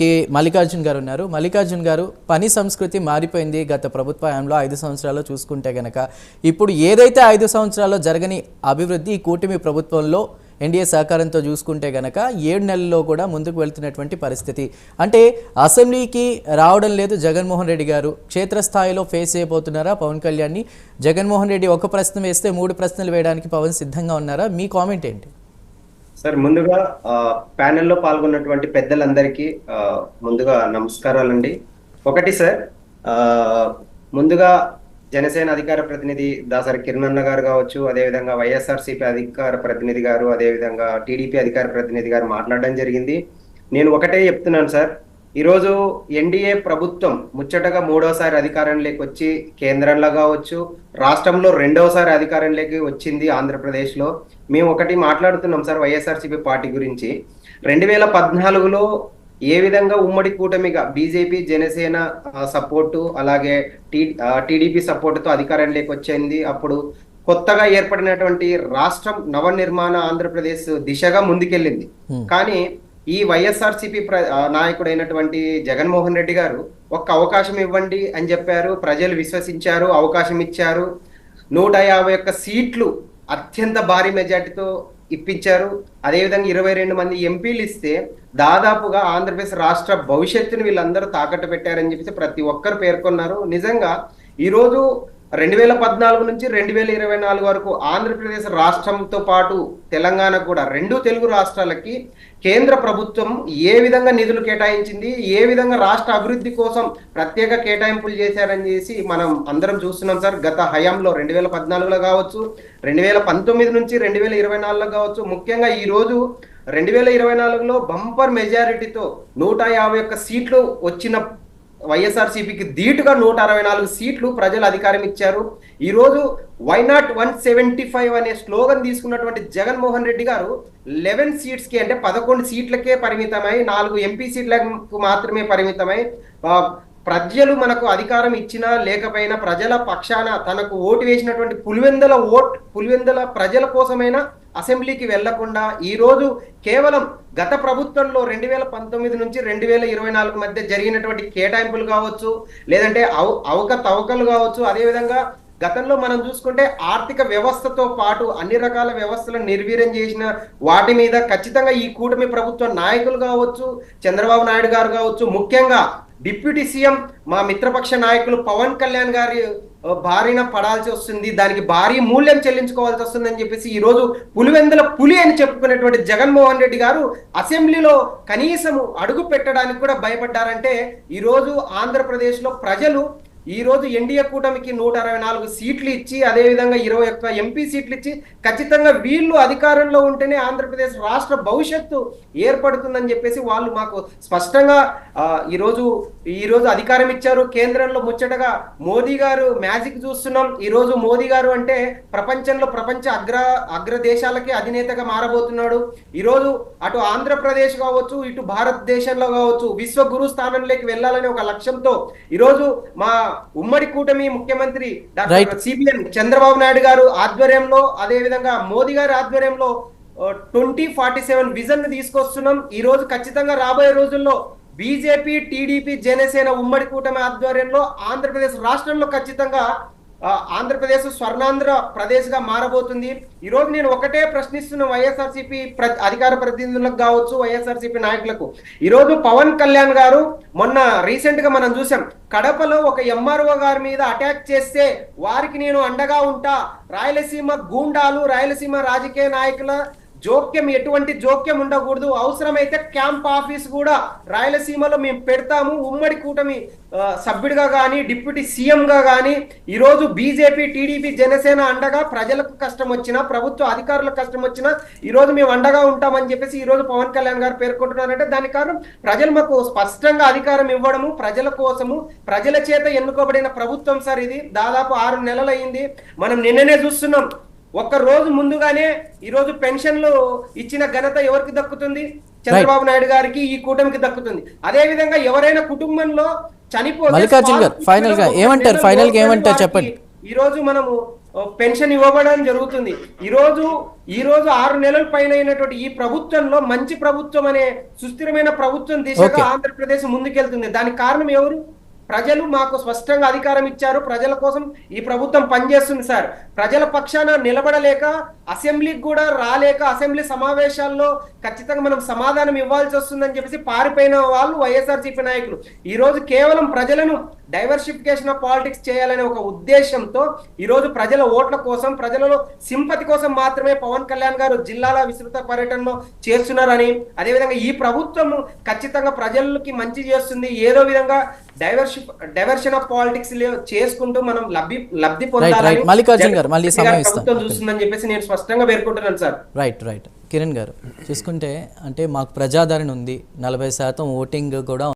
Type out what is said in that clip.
కి మల్లికార్జున్ గారు ఉన్నారు. మల్లికార్జున్ గారు పని సంస్కృతి మారిపోయింది గత ప్రభుత్వ హయాంలో ఐదు సంవత్సరాల్లో చూసుకుంటే గనక. ఇప్పుడు ఏదైతే ఐదు సంవత్సరాల్లో జరగని అభివృద్ధి ఈ కూటమి ప్రభుత్వంలో ఎన్డీఏ సహకారంతో చూసుకుంటే గనక ఏడు నెలల్లో కూడా ముందుకు వెళ్తున్నటువంటి పరిస్థితి. అంటే అసెంబ్లీకి రావడం లేదు జగన్మోహన్ రెడ్డి గారు. క్షేత్రస్థాయిలో ఫేస్ చేయబోతున్నారా పవన్ కళ్యాణ్ని? జగన్మోహన్ రెడ్డి ఒక ప్రశ్న వేస్తే మూడు ప్రశ్నలు వేయడానికి పవన్ సిద్ధంగా ఉన్నారా? మీ కామెంట్ ఏంటి? సార్ ముందుగా ప్యానెల్లో పాల్గొన్నటువంటి పెద్దలందరికీ ముందుగా నమస్కారాలండి. ఒకటి సార్ ముందుగా జనసేన అధికార ప్రతినిధి దాసరి కిరణ్ గారు కావచ్చు అదేవిధంగా వైఎస్ఆర్సీపీ అధికార ప్రతినిధి గారు అదేవిధంగా టీడీపీ అధికార ప్రతినిధి గారు మాట్లాడడం జరిగింది. నేను ఒకటే చెప్తున్నాను సార్ ఈరోజు ఎన్డీఏ ప్రభుత్వం ముచ్చటగా మూడోసారి అధికారంలోకి వచ్చి కేంద్రంలో కావచ్చు రాష్ట్రంలో రెండవసారి అధికారంలోకి వచ్చింది ఆంధ్రప్రదేశ్లో. మేము ఒకటి మాట్లాడుతున్నాం సార్ వైఎస్ఆర్సీపీ పార్టీ గురించి. రెండు వేల పద్నాలుగులో ఏ విధంగా ఉమ్మడి కూటమిగా బీజేపీ జనసేన సపోర్టు అలాగే టీ టీడీపీ సపోర్టుతో అధికారంలోకి వచ్చింది. అప్పుడు కొత్తగా ఏర్పడినటువంటి రాష్ట్రం నవనిర్మాణ ఆంధ్రప్రదేశ్ దిశగా ముందుకెళ్ళింది. కానీ ఈ వైఎస్ఆర్సీపీ ప్ర నాయకుడైనటువంటి జగన్మోహన్ రెడ్డి గారు ఒక్క అవకాశం ఇవ్వండి అని చెప్పారు. ప్రజలు విశ్వసించారు అవకాశం ఇచ్చారు. నూట యాభై ఒక్క సీట్లు అత్యంత భారీ మెజార్టీతో ఇప్పించారు. అదేవిధంగా ఇరవై రెండు మంది ఎంపీలు ఇస్తే దాదాపుగా ఆంధ్రప్రదేశ్ రాష్ట్ర భవిష్యత్తును వీళ్ళందరూ తాకట్టు పెట్టారని చెప్పేసి ప్రతి ఒక్కరు పేర్కొన్నారు. నిజంగా ఈరోజు రెండు వేల పద్నాలుగు నుంచి రెండు వేల ఇరవై నాలుగు వరకు ఆంధ్రప్రదేశ్ రాష్ట్రంతో పాటు తెలంగాణ కూడా రెండు తెలుగు రాష్ట్రాలకి కేంద్ర ప్రభుత్వం ఏ విధంగా నిధులు కేటాయించింది ఏ విధంగా రాష్ట్ర అభివృద్ధి కోసం ప్రత్యేక కేటాయింపులు చేశారని చేసి మనం అందరం చూస్తున్నాం సార్. గత హయాంలో రెండు వేల పద్నాలుగులో కావచ్చు రెండు వేల పంతొమ్మిది నుంచి రెండు వేల ఇరవై నాలుగులో కావచ్చు ముఖ్యంగా ఈ రోజు రెండు వేల ఇరవై నాలుగులో బంపర్ మెజారిటీతో నూట యాభై ఒక్క సీట్లు వచ్చిన వైఎస్ఆర్సీపీకి ధీటుగా నూట అరవై నాలుగు సీట్లు ప్రజలు అధికారం ఇచ్చారు. ఈ రోజు why not one seventy five అనే స్లోగన్ తీసుకున్నటువంటి జగన్మోహన్ రెడ్డి గారు లెవెన్ సీట్స్కి అంటే పదకొండు సీట్లకే పరిమితమై నాలుగు ఎంపీ సీట్లకు మాత్రమే పరిమితమై ప్రజలు మనకు అధికారం ఇచ్చినా లేకపోయినా ప్రజల పక్షాన తనకు ఓటు వేసినటువంటి పులివెందల ఓట్ పులివెందల ప్రజల కోసమైనా అసెంబ్లీకి వెళ్ళకుండా ఈరోజు కేవలం గత ప్రభుత్వంలో రెండు వేల పంతొమ్మిది నుంచి రెండు వేల ఇరవై నాలుగు మధ్య జరిగినటువంటి కేటాయింపులు కావచ్చు లేదంటే అవ అవకతవకలు కావచ్చు అదేవిధంగా గతంలో మనం చూసుకుంటే ఆర్థిక వ్యవస్థతో పాటు అన్ని రకాల వ్యవస్థలను నిర్వీర్యం చేసిన వాటి మీద ఖచ్చితంగా ఈ కూటమి ప్రభుత్వ నాయకులు కావచ్చు చంద్రబాబు నాయుడు గారు కావచ్చు ముఖ్యంగా డిప్యూటీ సీఎం మా మిత్రపక్ష నాయకులు పవన్ కళ్యాణ్ గారి బారిన పడాల్సి వస్తుంది. దానికి భారీ మూల్యం చెల్లించుకోవాల్సి వస్తుందని చెప్పేసి ఈ రోజు పులివెందుల పులి అని చెప్పుకునేటువంటి జగన్మోహన్ రెడ్డి గారు అసెంబ్లీలో కనీసం అడుగు పెట్టడానికి కూడా భయపడ్డారంటే ఈరోజు ఆంధ్రప్రదేశ్లో ప్రజలు ఈరోజు ఎన్డీఏ కూటమికి నూట అరవై నాలుగు సీట్లు ఇచ్చి అదేవిధంగా ఇరవై ఒక్క ఎంపీ సీట్లు ఇచ్చి ఖచ్చితంగా వీళ్ళు అధికారంలో ఉంటేనే ఆంధ్రప్రదేశ్ రాష్ట్ర భవిష్యత్తు ఏర్పడుతుందని చెప్పేసి వాళ్ళు మాకు స్పష్టంగా ఈరోజు ఈరోజు అధికారం ఇచ్చారు. కేంద్రంలో ముచ్చటగా మోదీ గారు మ్యాజిక్ చూస్తున్నాం. ఈరోజు మోదీ గారు అంటే ప్రపంచంలో ప్రపంచ అగ్ర అగ్ర దేశాలకి అధినేతగా మారబోతున్నాడు. ఈరోజు అటు ఆంధ్రప్రదేశ్ కావచ్చు ఇటు భారతదేశంలో కావచ్చు విశ్వ గురు స్థానంలోకి వెళ్ళాలనే ఒక లక్ష్యంతో ఈరోజు మా ఉమ్మడి కూటమి ముఖ్యమంత్రి. డాక్టర్ సిబిఎన్ చంద్రబాబు నాయుడు గారు ఆధ్వర్యంలో అదే విధంగా మోదీ గారి ఆధ్వర్యంలో ట్వంటీ ఫార్టీ సెవెన్ విజన్ తీసుకొస్తున్నాం ఈ రోజు ఖచ్చితంగా రాబోయే రోజుల్లో బీజేపీ టీడీపీ జనసేన ఉమ్మడి కూటమి ఆధ్వర్యంలో ఆంధ్రప్రదేశ్ రాష్ట్రంలో ఖచ్చితంగా ఆంధ్రప్రదేశ్ స్వర్ణాంధ్ర ప్రదేశ్గా మారబోతుంది. ఈ రోజు నేను ఒకటే ప్రశ్నిస్తున్న వైఎస్ఆర్సీపీ ప్ర- అధికార ప్రతినిధులకు కావచ్చు వైఎస్ఆర్సీపీ నాయకులకు. ఈ రోజు పవన్ కళ్యాణ్ గారు మొన్న రీసెంట్గా మనం చూసాం కడపలో ఒక ఎంఆర్ఓ గారి మీద అటాక్ చేస్తే వారికి నేను అండగా ఉంటా. రాయలసీమ గూండాలు రాయలసీమ రాజకీయ నాయకుల జోక్యం ఎటువంటి జోక్యం ఉండకూడదు. అవసరమైతే క్యాంప్ ఆఫీస్ కూడా రాయలసీమలో మేము పెడతాము. ఉమ్మడి కూటమి సభ్యుడిగా కానీ డిప్యూటీ సీఎంగా కానీ ఈరోజు బీజేపీ టీడీపీ జనసేన అండగా ప్రజలకు కష్టం వచ్చినా ప్రభుత్వ అధికారులకు కష్టం వచ్చినా ఈరోజు మేము అండగా ఉంటామని చెప్పేసి ఈరోజు పవన్ కళ్యాణ్ గారు పేర్కొంటున్నారంటే దానికి కారణం ప్రజలు మాకు స్పష్టంగా అధికారం ఇవ్వడము ప్రజల కోసము ప్రజల చేత ఎన్నుకోబడిన ప్రభుత్వం సార్ ఇది. దాదాపు ఆరు నెలలు అయింది మనం నిన్ననే చూస్తున్నాం. ఒక్క రోజు ముందుగానే ఈ రోజు పెన్షన్లు ఇచ్చిన ఘనత ఎవరికి దక్కుతుంది చంద్రబాబు నాయుడు గారికి ఈ కూటమికి దక్కుతుంది అదే విధంగా ఎవరైనా కుటుంబంలో చనిపోతే గా ఏమంటారు? నెల final గా లోపల ఏమంటారు చెప్పండి. ఈ రోజు మనము పెన్షన్ ఇవ్వబడడం జరుగుతుంది ఈ రోజు ఈ రోజు ఆరు నెలల పైన అయినటువంటి ఈ ప్రభుత్వంలో మంచి ప్రభుత్వం అనే సుస్థిరమైన ప్రభుత్వం దిశగా. ఆంధ్రప్రదేశ్ ముందుకెళ్తుంది దానికి కారణం ఎవరు ప్రజలు మాకు స్పష్టంగా అధికారం ఇచ్చారు. ప్రజల కోసం ఈ ప్రభుత్వం పనిచేస్తుంది సార్. ప్రజల పక్షాన నిలబడలేక అసెంబ్లీకి కూడా రాలేక అసెంబ్లీ సమావేశాల్లో ఖచ్చితంగా మనం సమాధానం ఇవ్వాల్సి వస్తుందని చెప్పేసి పారిపోయిన వాళ్ళు వైఎస్ఆర్సీపీ నాయకులు. ఈరోజు కేవలం ప్రజలను డైవర్సిఫికేషన్ ఆఫ్ పాలిటిక్స్ చేయాలనే ఒక ఉద్దేశంతో ఈరోజు ప్రజల ఓట్ల కోసం ప్రజలలో సింపతి కోసం మాత్రమే పవన్ కళ్యాణ్ గారు జిల్లాల విస్తృత పర్యటనలో చేస్తున్నారని అదేవిధంగా ఈ ప్రభుత్వం ఖచ్చితంగా ప్రజలకి మంచి చేస్తుంది. ఏదో విధంగా డైవర్షి డైవర్షన్ ఆఫ్ పాలిటిక్స్ చేసుకుంటూ మనం లబ్ధి లబ్ధి పొందాలని right. మల్లికార్జున్ గారు, మళ్ళీ. ప్రభుత్వం చూస్తుందని చెప్పేసి నేను స్పష్టంగా పేర్కొంటున్నాను sir right right Kiran garu చూసుకుంటే అంటే మాకు ప్రజాదరణ ఉంది నలభై శాతం ఓటింగ్ కూడా